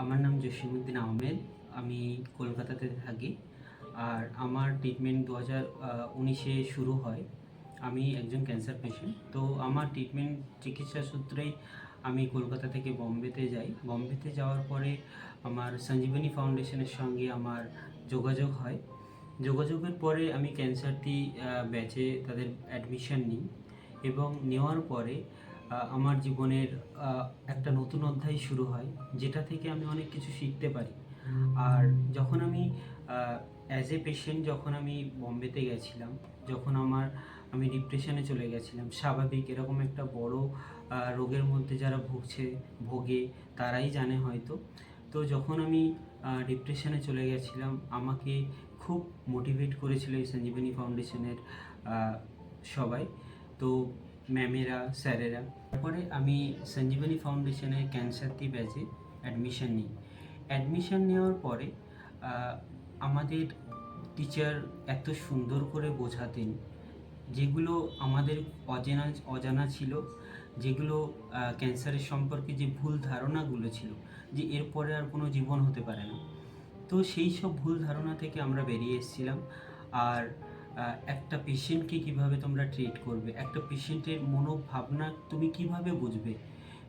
আমার নাম জসিমুদ্দিন আহমেদ, আমি কলকাতাতে থাকি। আর আমার ট্রিটমেন্ট দু হাজার উনিশে শুরু হয়। আমি একজন ক্যান্সার পেশেন্ট তো আমার ট্রিটমেন্ট চিকিৎসা সূত্রেই আমি কলকাতা থেকে বম্বেতে যাই। বম্বেতে যাওয়ার পরে আমার সঞ্জীবনী ফাউন্ডেশনের সঙ্গে আমার যোগাযোগ হয়। যোগাযোগের পরে আমি ক্যান্সারটি ব্যাচে তাদের অ্যাডমিশন নিই। এবং নেওয়ার পরে আমার জীবনের একটা নতুন অধ্যায় শুরু হয়, যেটা থেকে আমি অনেক কিছু শিখতে পারি। আর যখন আমি অ্যাজ এ পেশেন্ট যখন আমি বম্বেতে গেছিলাম, যখন আমার, আমি ডিপ্রেশনে চলে গেছিলাম, স্বাভাবিক এরকম একটা বড় রোগের মধ্যে যারা ভুগছে, ভোগে, তারাই জানে হয়তো। তো যখন আমি ডিপ্রেশনে চলে গেছিলাম, আমাকে খুব মোটিভেট করেছিল এই সঞ্জীবনী ফাউন্ডেশনের সবাই। তো ম্যামেরা, স্যারেরা। তারপরে আমি সঞ্জীবনী ফাউন্ডেশনে ক্যান্সারটি ব্যাচে অ্যাডমিশন নিই। অ্যাডমিশন নেওয়ার পরে আমাদের টিচার এত সুন্দর করে বোঝাতেন, যেগুলো আমাদের অজানা অজানা ছিল, যেগুলো ক্যান্সারের সম্পর্কে যে ভুল ধারণাগুলো ছিল, যে এরপরে আর কোনো জীবন হতে পারে না। তো সেই সব ভুল ধারণা থেকে আমরা বেরিয়ে এসেছিলাম। আর একটা পেশেন্টকে কীভাবে তোমরা ট্রিট করবে? একটা পেশেন্টের মনোভাবনা তুমি কীভাবে বুঝবে?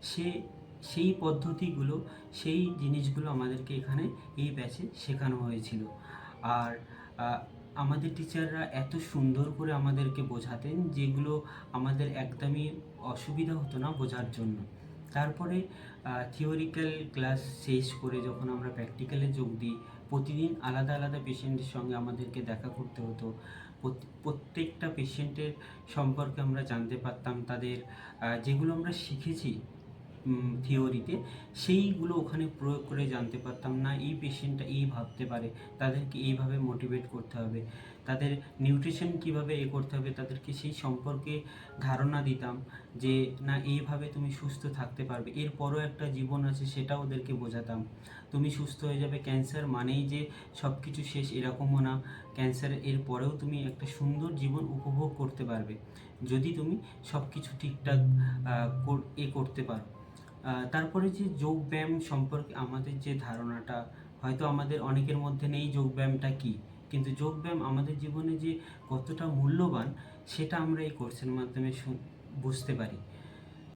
সে, সেই পদ্ধতিগুলো, সেই জিনিসগুলো আমাদেরকে এখানে এই ব্যাচে শেখানো হয়েছিল। আর আমাদের টিচাররা এত সুন্দর করে আমাদেরকে বোঝাতেন যেগুলো আমাদের একদমই অসুবিধা হতো না বোঝার জন্য। তারপরে থিওরিক্যাল ক্লাস শেষ করে যখন আমরা প্র্যাকটিক্যালে যোগ দিই প্রতিদিন আলাদা আলাদা পেশেন্টের সঙ্গে আমাদেরকে দেখা করতে হতো। প্রত্যেকটা পেশেন্টের সম্পর্কে আমরা জানতে পারতাম, তাদের যেগুলো আমরা শিখেছি থিওরিতে সেইগুলো ওখানে প্রয়োগ করে জানতে পারতাম না। এই পেশেন্টটা এই ভাবতে পারে, তাদেরকে এইভাবে মোটিভেট করতে হবে। তাদের নিউট্রিশন কীভাবে এ করতে হবে, তাদেরকে সেই সম্পর্কে ধারণা দিতাম যে, না, এইভাবে তুমি সুস্থ থাকতে পারবে। এরপরও একটা জীবন আছে, সেটা ওদেরকে বোঝাতাম। তুমি সুস্থ হয়ে যাবে। ক্যান্সার মানেই যে সব কিছু শেষ এরকমও না। ক্যান্সার এর পরেও তুমি একটা সুন্দর জীবন উপভোগ করতে পারবে। যদি তুমি সব কিছু ঠিকঠাক এ করতে পারো। তারপরে যে যোগ ব্যায়াম সম্পর্কে আমাদের যে ধারণাটা, হয়তো আমাদের অনেকের মধ্যে নেই যোগ ব্যায়ামটা কী? কিন্তু যোগ ব্যায়াম আমাদের জীবনে যে কতটা মূল্যবান, সেটা আমরা এই কোর্সের মাধ্যমে বুঝতে পারি।